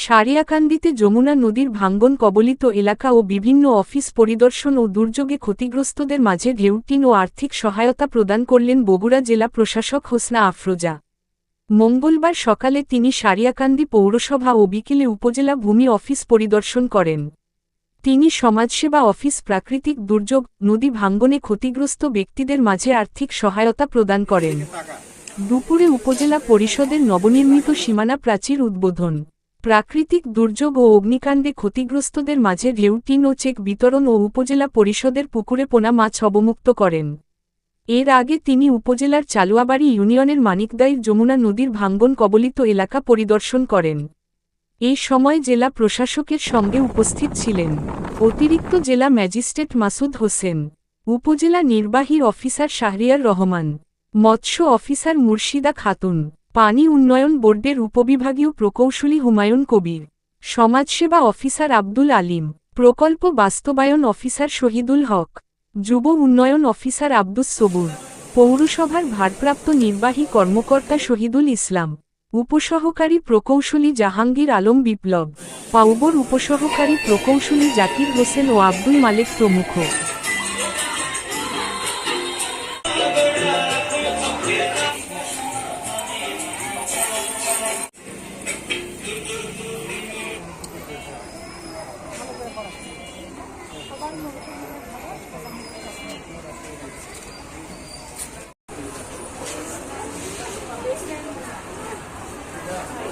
সারিয়াকান্দিতে যমুনা নদীর ভাঙ্গন কবলিত এলাকা ও বিভিন্ন অফিস পরিদর্শন ও দুর্যোগে ক্ষতিগ্রস্তদের মাঝে ঢেউটিন ও আর্থিক সহায়তা প্রদান করলেন বগুড়া জেলা প্রশাসক হোসনা আফরোজা। মঙ্গলবার সকালে তিনি সারিয়াকান্দি পৌরসভা ও বিকেলে উপজেলা ভূমি অফিস পরিদর্শন করেন। তিনি সমাজসেবা অফিস, প্রাকৃতিক দুর্যোগ, নদী ভাঙ্গনে ক্ষতিগ্রস্ত ব্যক্তিদের মাঝে আর্থিক সহায়তা প্রদান করেন। দুপুরে উপজেলা পরিষদের নবনির্মিত সীমানা প্রাচীর উদ্বোধন। প্রাকৃতিক দুর্যোগ ও অগ্নিকাণ্ডে ক্ষতিগ্রস্তদের মাঝে ঢেউটিন ও চেক বিতরণ ও উপজেলা পরিষদের পুকুরে পোনা মাছ অবমুক্ত করেন। এর আগে তিনি উপজেলার চালুয়াবাড়ি ইউনিয়নের মানিকদাইর যমুনা নদীর ভাঙ্গন কবলিত এলাকা পরিদর্শন করেন। এই সময় জেলা প্রশাসকের সঙ্গে উপস্থিত ছিলেন অতিরিক্ত জেলা ম্যাজিস্ট্রেট মাসুদ হোসেন, উপজেলা নির্বাহী অফিসার শাহরিয়ার রহমান, মৎস্য অফিসার মুর্শিদা খাতুন পানি উন্নয়ন বোর্ডের উপবিভাগীয় প্রকৌশলী হুমায়ুন কবির, সমাজসেবা অফিসার আব্দুল আলিম, প্রকল্প বাস্তবায়ন অফিসার শহীদুল হক, যুব উন্নয়ন অফিসার আব্দুস সবুর, পৌরসভার ভারপ্রাপ্ত নির্বাহী কর্মকর্তা শহীদুল ইসলাম, উপসহকারী প্রকৌশলী জাহাঙ্গীর আলম বিপ্লব পাউবর উপসহকারী প্রকৌশলী জাকির হোসেন ও আব্দুল মালেক প্রমুখ। Yeah.